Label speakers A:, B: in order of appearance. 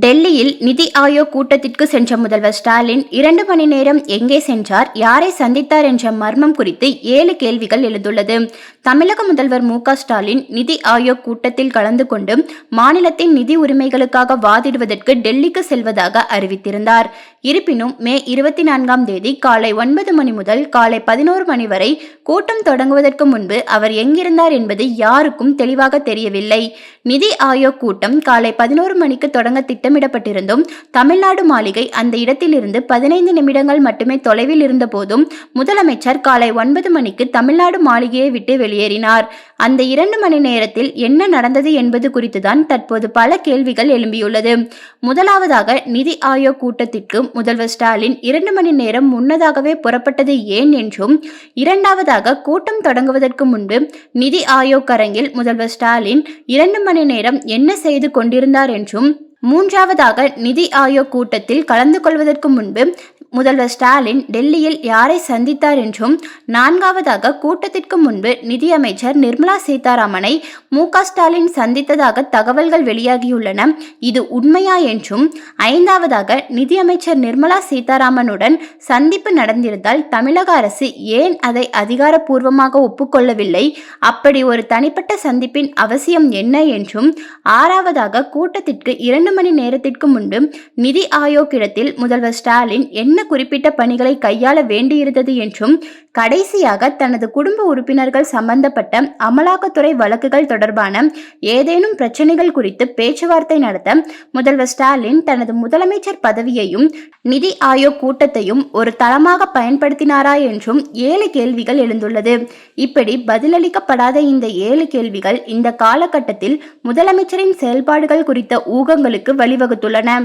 A: டெல்லியில் நிதி ஆயோக் கூட்டத்திற்கு சென்ற முதல்வர் ஸ்டாலின் இரண்டு மணி நேரம் எங்கே சென்றார் யாரை சந்தித்தார் என்ற மர்மம் குறித்து ஏழு கேள்விகள் எழுந்துள்ளது. தமிழக முதல்வர் மு க ஸ்டாலின் நிதி ஆயோக் கூட்டத்தில் கலந்து கொண்டு மாநிலத்தின் நிதி உரிமைகளுக்காக வாதிடுவதற்கு டெல்லிக்கு செல்வதாக அறிவித்திருந்தார். இருப்பினும் மே இருபத்தி நான்காம் தேதி காலை ஒன்பது மணி முதல் காலை பதினோரு மணி வரை கூட்டம் தொடங்குவதற்கு முன்பு அவர் எங்கிருந்தார் என்பது யாருக்கும் தெளிவாக தெரியவில்லை. நிதி ஆயோக் கூட்டம் காலை பதினோரு மணிக்கு தொடங்க திட்டமிடப்பட்டிருந்தும் தமிழ்நாடு மாளிகை அந்த இடத்திலிருந்து பதினைந்து நிமிடங்கள் மட்டுமே தொலைவில் இருந்த போதும் முதலமைச்சர் காலை ஒன்பது மணிக்கு தமிழ்நாடு மாளிகையை விட்டு வெளியேறினார். அந்த இரண்டு மணி நேரத்தில் என்ன நடந்தது என்பது குறித்துதான் தற்போது பல கேள்விகள் எழும்பியுள்ளது. முதலாவதாக நிதி ஆயோக் கூட்டத்திற்கு முதல்வர் ஸ்டாலின் இரண்டு மணி நேரம் முன்னதாகவே புறப்பட்டது ஏன் என்றும் இரண்டாவதாக கூட்டம் தொடங்குவதற்கு முன்பு நிதி ஆயோக் அரங்கில் முதல்வர் ஸ்டாலின் இரண்டு மணி நேரம் என்ன செய்து கொண்டிருந்தார் என்றும் மூன்றாவதாக நிதி ஆயோக் கூட்டத்தில் கலந்து கொள்வதற்கு முன்பு முதல்வர் ஸ்டாலின் டெல்லியில் யாரை சந்தித்தார் என்றும் நான்காவதாக கூட்டத்திற்கு முன்பு நிதியமைச்சர் நிர்மலா சீதாராமனை மு ஸ்டாலின் சந்தித்ததாக தகவல்கள் வெளியாகியுள்ளன. இது உண்மையா என்றும் ஐந்தாவதாக நிதியமைச்சர் நிர்மலா சீதாராமனுடன் சந்திப்பு நடந்திருந்தால் தமிழக அரசு ஏன் அதை அதிகாரப்பூர்வமாக ஒப்புக்கொள்ளவில்லை? அப்படி ஒரு தனிப்பட்ட சந்திப்பின் அவசியம் என்ன என்றும் ஆறாவதாக கூட்டத்திற்கு இரண்டு மணி நேரத்திற்கு முன்பு நிதி ஆயோக் இடத்தில் முதல்வர் ஸ்டாலின் என்ன குறிப்பிட்ட பணிகளை கையாள வேண்டியிருந்தது என்றும் கடைசியாக தனது குடும்ப உறுப்பினர்கள் சம்பந்தப்பட்ட அமலாக்கத்துறை வழக்குகள் தொடர்பான ஏதேனும் பிரச்சனைகள் குறித்து பேச்சுவார்த்தை நடத்த முதல்வர் ஸ்டாலின் தனது முதலமைச்சர் பதவியையும் நிதி ஆயோக் கூட்டத்தையும் ஒரு தளமாக பயன்படுத்தினாரா என்றும் ஏழு கேள்விகள் எழுந்துள்ளது. இப்படி பதிலளிக்கப்படாத இந்த ஏழு கேள்விகள் இந்த காலகட்டத்தில் முதலமைச்சரின் செயல்பாடுகள் குறித்த ஊகங்களுக்கு வழிவகுத்துள்ளன.